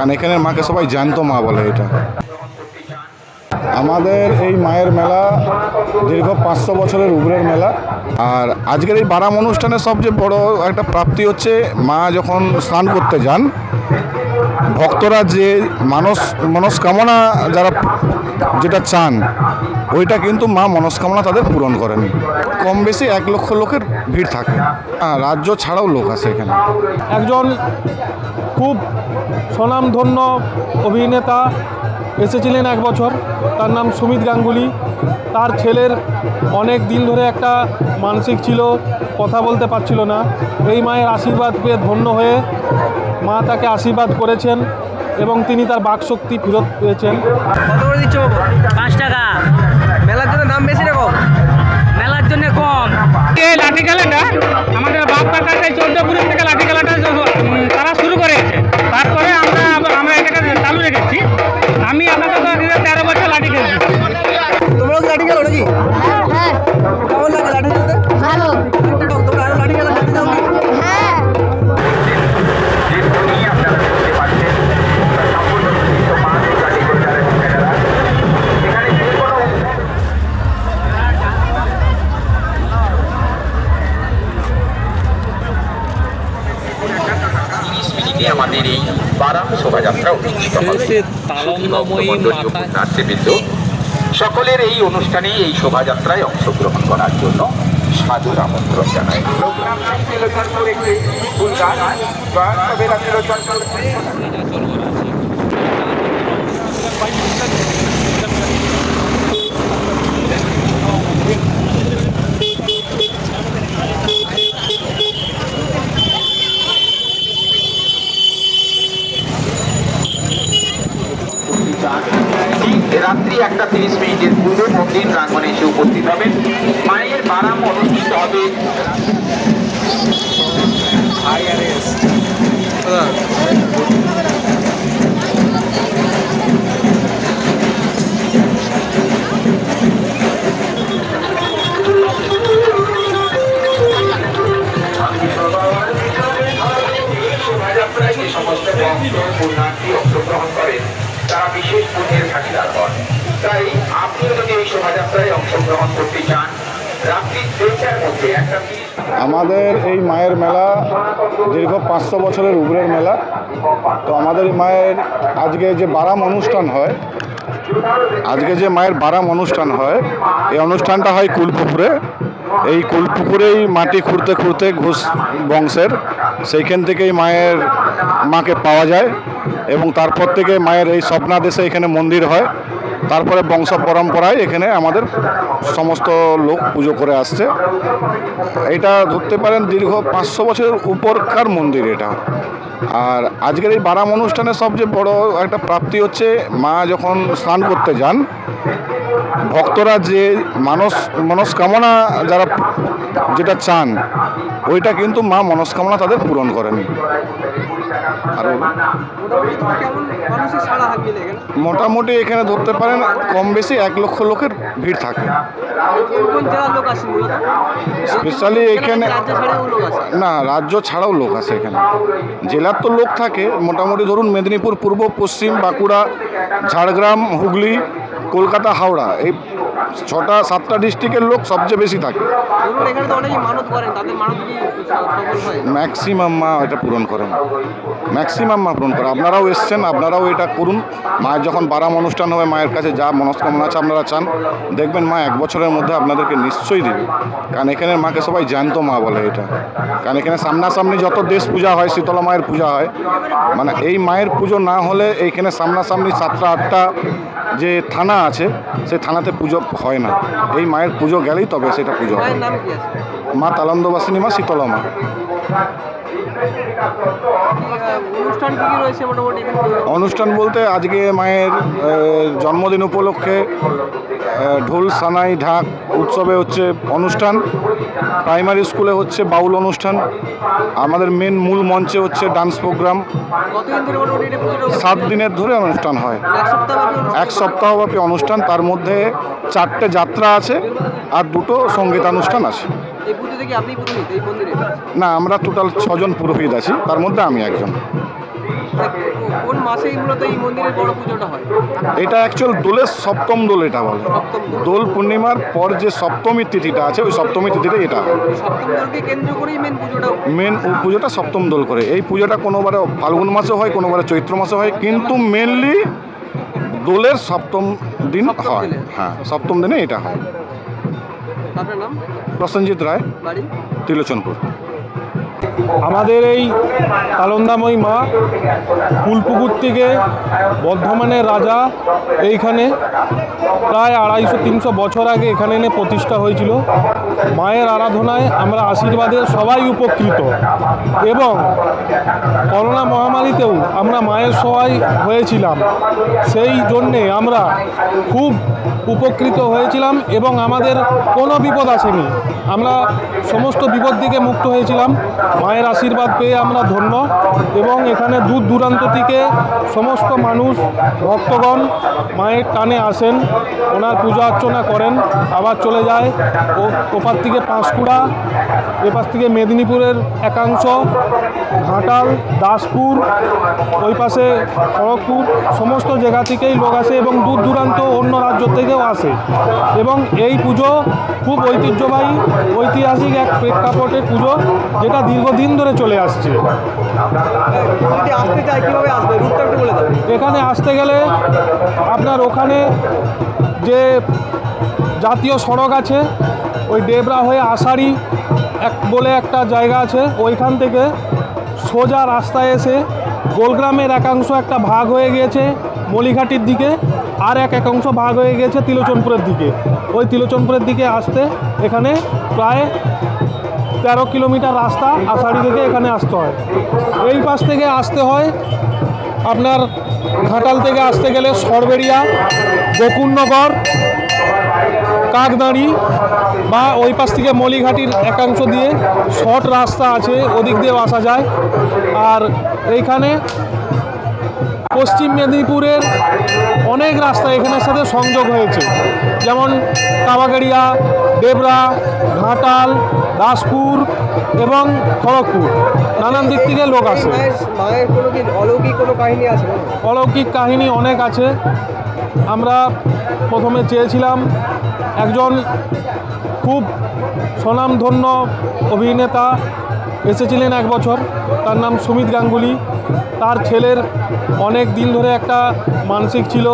কারণ এখানের মাকে সবাই জ্যান্ত মা বলে এটা। আমাদের এই মায়ের মেলা দীর্ঘ পাঁচশো বছরের উগরের মেলা। আর আজকের এই বারাম অনুষ্ঠানের সবচেয়ে বড় একটা প্রাপ্তি হচ্ছে মা যখন স্নান করতে যান, ভক্তরা যে মানস, মনস্কামনা যারা যেটা চান, ওইটা কিন্তু মা মনস্কামনা তাদের পূরণ করেন। কম বেশি এক লক্ষ লোকের ভিড় থাকে। হ্যাঁ রাজ্য ছাড়াও লোক আছে এখানে। একজন খুব স্বনামধন্য অভিনেতা এসেছিলেন এক বছর। তার নাম সুমিত গাঙ্গুলি। তার ছেলের অনেক দিন ধরে একটা মানসিক ছিল কথা বলতে পারছিল না। এই মায়ের আশীর্বাদ পেয়ে ধন্য হয়ে মা তাকে আশীর্বাদ করেছেন এবং তিনি তার বাকশক্তি ফেরত পেয়েছেন। কত করে দিচ্ছ পাঁচ টাকা। এই আমাদের বাপ কাকা সেই চোদ্দ পুরুষ থেকে সকলের এই অনুষ্ঠানে এই শোভাযাত্রায় অংশগ্রহণ করার জন্য সাধুর আমন্ত্রণ জানাই রাত্রি একটা তিরিশ মিনিটের পূর্বে মন্দির প্রাঙ্গনে এসে উপস্থিত হবেন। মায়ের বারাম অনুষ্ঠিত হবে। শোভাযাত্রায় আমাদের এই মায়ের মেলা দীর্ঘ পাঁচশো বছরের উগরের মেলা। তো আমাদের মায়ের আজকে যে বারাম অনুষ্ঠান হয়, আজকে যে মায়ের বারাম অনুষ্ঠান হয়, এই অনুষ্ঠানটা হয় কুলপুকুরে। এই কুলপুকুরেই মাটি খুঁড়তে খুঁড়তে ঘোষ বংশের, সেইখান থেকেই মায়ের মাকে পাওয়া যায় এবং তারপর থেকে মায়ের এই স্বপ্নাদেশে এখানে মন্দির হয়। তারপরে বংশ পরম্পরায় এখানে আমাদের সমস্ত লোক পুজো করে আসছে। এটা ধরতে পারেন দীর্ঘ পাঁচশো বছরের উপরকার মন্দির এটা। আর আজকের এই বারাম অনুষ্ঠানের সবচেয়ে বড় একটা প্রাপ্তি হচ্ছে মা যখন স্নান করতে যান, ভক্তরা যে মানস, মনস্কামনা যারা যেটা চান, ওইটা কিন্তু মা মনস্কামনা তাদের পূরণ করেন। আর মোটামুটি এখানে ধরতে পারেন কম বেশি এক লক্ষ লোকের ভিড় থাকে। স্পেশালি এখানে না, রাজ্য ছাড়াও লোক আছে এখানে। জেলার তো লোক থাকে। মোটামুটি ধরুন মেদিনীপুর, পূর্ব, পশ্চিম, বাঁকুড়া, ঝাড়গ্রাম, হুগলি কলকাতা হাওড়া এই ছটা সাতটা ডিস্ট্রিক্টের লোক সবচেয়ে বেশি থাকে। ম্যাক্সিমাম মা এটা পূরণ করেন। ম্যাক্সিমাম মা পূরণ করে আপনারাও এসছেন আপনারাও এটা করুন। মায়ের যখন বারাম অনুষ্ঠান হবে মায়ের কাছে যা মনস্কামনা আছে আপনারা চান। দেখবেন মা এক বছরের মধ্যে আপনাদেরকে নিশ্চয়ই দেবে। কারণ এখানের মাকে সবাই জ্যান্ত মা বলে এটা। কারণ এখানে সামনাসামনি যত দেশ পূজা হয় শীতলা মায়ের পূজা হয় মানে এই মায়ের পুজো না হলে এইখানে সামনাসামনি সাতটা আটটা যে থানা আছে সেই থানাতে পুজো হয় না। এই মায়ের পুজো গেলেই তবে সেটা পুজো হয়। মা তালন্দবাসিনী মা শীতলা মা। অনুষ্ঠান বলতে আজকে মায়ের জন্মদিন উপলক্ষে ঢোল, সানাই, ঢাক উৎসবে হচ্ছে অনুষ্ঠান। প্রাইমারি স্কুলে হচ্ছে বাউল অনুষ্ঠান। আমাদের মেন মূল মঞ্চে হচ্ছে ডান্স প্রোগ্রাম সাত দিনের ধরে অনুষ্ঠান হয়? এক সপ্তাহব্যাপী অনুষ্ঠান। তার মধ্যে চারটে যাত্রা আছে আর দুটো সঙ্গীতানুষ্ঠান আছে। এই পুজোতে কি আপনি পুরোহিত এই মন্দিরে? না আমরা টোটাল ছজন পুরোহিত আছি তার মধ্যে আমি একজন। কোন কোন মাসেই মূলত এই মন্দিরের বড় পুজোটা হয়? এটা অ্যাকচুয়াল দোলের সপ্তম দোল এটা বলে। দোল। পূর্ণিমার পর যে সপ্তমী তিথিটা আছে ওই সপ্তমী তিথিতে এটা সপ্তম দলকে কেন্দ্র করেই মেন পুজোটা মেন পুজোটা সপ্তম দোল করে। এই পুজোটা কোনোবারে ফাল্গুন মাসে হয় কোনোবারে চৈত্র মাসে হয় কিন্তু মেনলি দোলের সপ্তম দিন হয়। হ্যাঁ সপ্তম দিনে এটা হয়। আপনার নাম? প্রসেনজিৎ রায় বাড়ি? ত্রিলোচনপুর আমাদের এই তালন্দাময়ী মা ফুলপুকুর থেকে বর্ধমানের রাজা এইখানে প্রায় আড়াইশো, তিনশো বছর আগে এখানে এনে প্রতিষ্ঠা হয়েছিল। মায়ের আরাধনায় আমরা আশীর্বাদে সবাই উপকৃত এবং করোনা মহামারীতেও আমরা মায়ের সবাই হয়েছিলাম। সেই জন্যে আমরা খুব উপকৃত হয়েছিলাম এবং আমাদের কোনো বিপদ আসেনি। আমরা সমস্ত বিপদ থেকে মুক্ত হয়েছিলাম। মায়ের আশীর্বাদ পেয়ে আমরা ধন্য এবং এখানে দূর দূরান্ত থেকে সমস্ত মানুষ, ভক্তগণ মায়ের টানে আসেন, ওনার পূজা অর্চনা করেন, আবার চলে যায় ও ওপার থেকে পাঁশকুড়া এপার থেকে মেদিনীপুরের একাংশ, ঘাটাল, দাসপুর, ওই পাশে খড়গপুর, সমস্ত জায়গা থেকেই লোক আসে এবং দূর দূরান্ত অন্য রাজ্য থেকেও আসে এবং এই পুজো খুব ঐতিহ্যবাহী, ঐতিহাসিক এক প্রেক্ষাপটের পুজো যেটা দীর্ঘদিন ধরে চলে আসছে? আসতে চায় কীভাবে আসবে? রুটটা একটু বলে এখানে আসতে গেলে আপনার ওখানে যে জাতীয় সড়ক আছে ওই ডেবরা হয়ে আষাঢ়ি এক বলে একটা জায়গা আছে ওইখান থেকে সোজা রাস্তায় এসে গোলগ্রামের একাংশ একটা ভাগ হয়ে গিয়েছে মলিঘাটির দিকে আর এক একাংশ ভাগ হয়ে গিয়েছে তিলোচনপুরের দিকে। ওই তিলোচনপুরের দিকে আসতে এখানে প্রায় তেরো কিলোমিটার রাস্তা আষাঢ়ি থেকে এখানে আসতে হয়। এই পাশ থেকে আসতে হয় আপনার ঘাটাল থেকে আসতে গেলে সরবেরিয়া বকুলনগর, কাকদাঁড়ি বা ওই পাশ থেকে মলিঘাটির একাংশ দিয়ে শর্ট রাস্তা আছে, ওদিক দিয়েও আসা যায়। আর এইখানে পশ্চিম মেদিনীপুরের অনেক রাস্তা এখানের সাথে সংযোগ হয়েছে। যেমন কাবাগাড়িয়া, দেবরা, ঘাটাল, দাসপুর এবং খড়গপুর। নানান দিক থেকে লোক আসে। অলৌকিক কোনো কাহিনী আছে অলৌকিক কাহিনী অনেক আছে। আমরা প্রথমে চেয়েছিলাম একজন খুব স্বনামধন্য অভিনেতা এসেছিলেন এক বছর। তার নাম সুমিত গাঙ্গুলি। তার ছেলের অনেক দিন ধরে একটা মানসিক ছিল,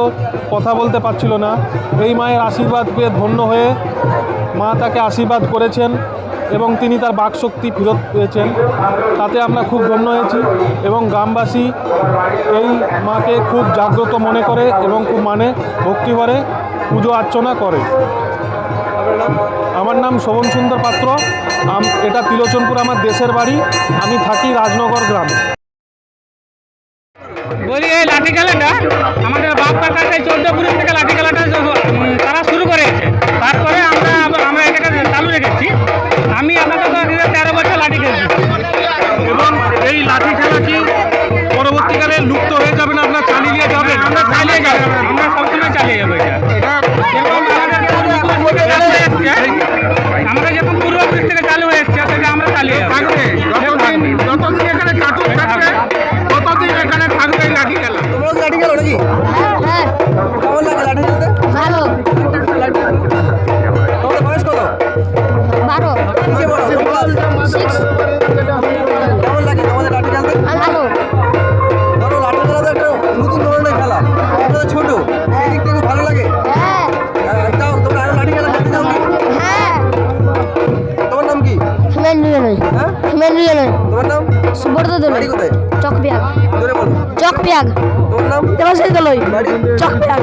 কথা বলতে পারছিল না। এই মায়ের আশীর্বাদ পেয়ে ধন্য হয়ে মা তাকে আশীর্বাদ করেছেন এবং তিনি তার বাকশক্তি ফেরত পেয়েছেন। তাতে আমরা খুব ধন্য হয়েছি এবং গ্রামবাসী এই মাকে খুব জাগ্রত মনে করে এবং খুব মানে ভক্তি করে পুজো অর্চনা করে। আমার নাম শোভন সুন্দর পাত্র। এটা তিলোচনপুর আমার দেশের বাড়ি। আমি থাকি রাজনগর গ্রামে। বলি, এই লাঠি খেলাটা আমাদের বাপ কাকা সেই চোদ্দ পুরুষ থেকে লাঠি খেলাটা তারা শুরু করেছে। তারপরে আমরা আমরা এটাকে চালু রেখেছি। আমি আপনাদের তেরো বছর লাঠি খেলছি। এবং এই লাঠি হিমেন রিয়নয় তোমার নাম? সুব্রত দলই। কোথায়? চক পিয়াগ জোরে বলো। চক পিয়াগ তোমার নাম? দেবাশিস দলই। বাড়ি? চক পিয়াগ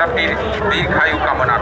सबकी दीर्घायु का मना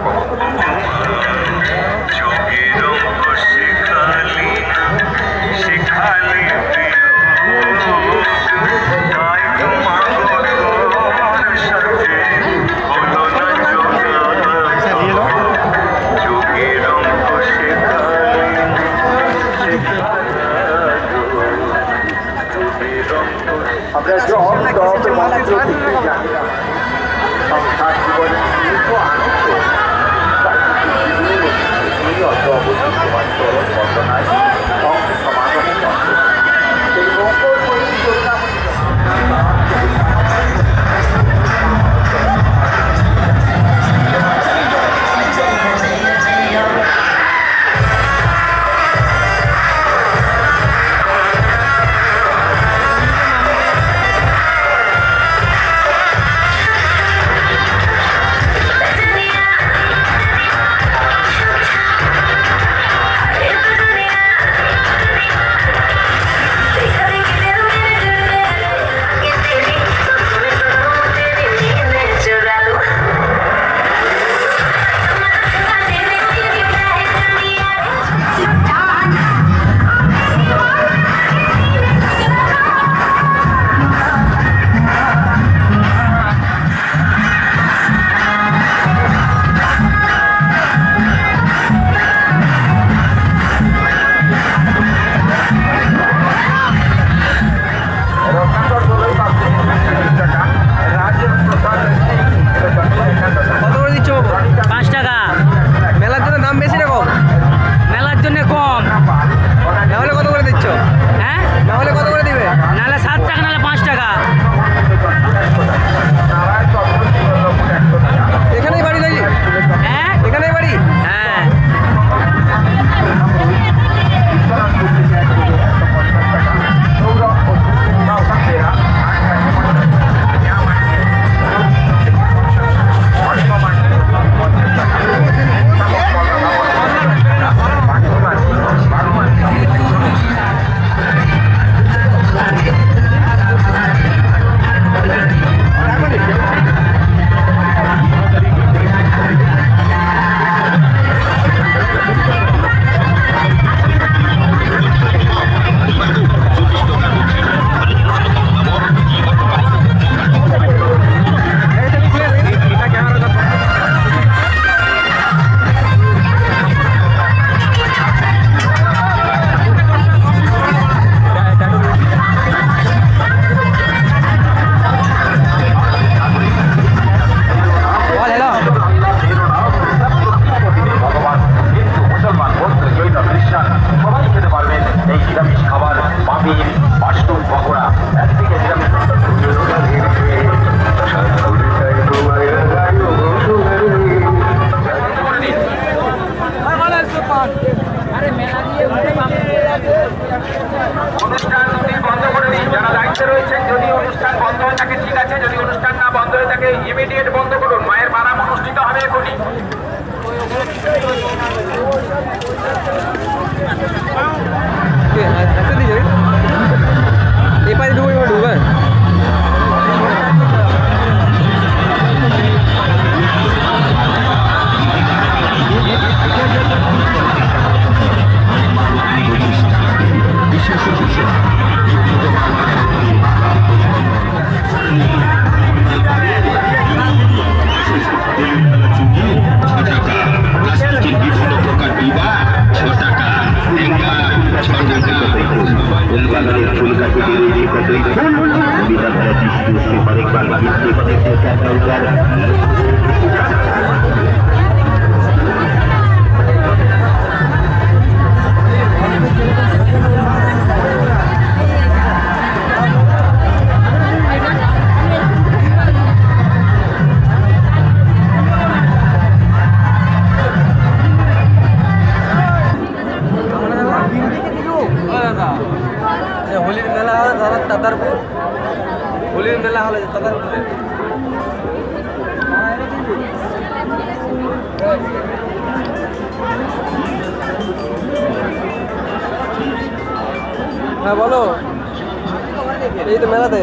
jangan pun kasih diri di kategori pun bila saya diskusi paling banyak di kategori saya tahu. তাহলে হ্যাঁ, হ্যাঁ বলো। এই তো মেলাতে।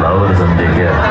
Flowers and they get